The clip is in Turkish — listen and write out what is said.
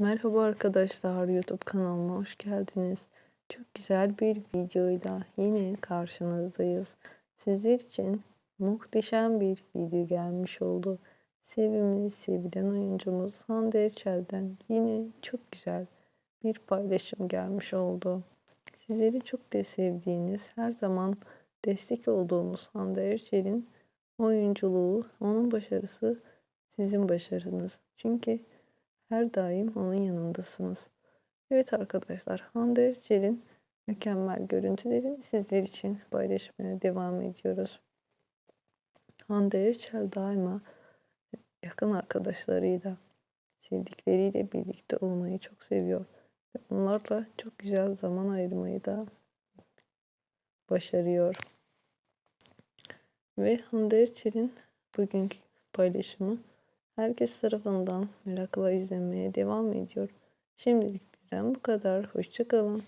Merhaba arkadaşlar YouTube kanalıma hoş geldiniz. Çok güzel bir videoyla yine karşınızdayız. Sizler için muhteşem bir video gelmiş oldu. Sevimli, sevilen oyuncumuz Hande Erçel'den yine çok güzel bir paylaşım gelmiş oldu. Sizleri çok da sevdiğiniz, her zaman destek olduğumuz Hande Erçel'in oyunculuğu, onun başarısı sizin başarınız. Çünkü her daim onun yanındasınız. Evet arkadaşlar Hande Erçel'in mükemmel görüntülerini sizler için paylaşmaya devam ediyoruz. Hande Erçel daima yakın arkadaşlarıyla, sevdikleriyle birlikte olmayı çok seviyor. Ve onlarla çok güzel zaman ayırmayı da başarıyor. Ve Hande Erçel'in bugünkü paylaşımı herkes tarafından merakla izlenmeye devam ediyor. Şimdilik bizden bu kadar. Hoşçakalın.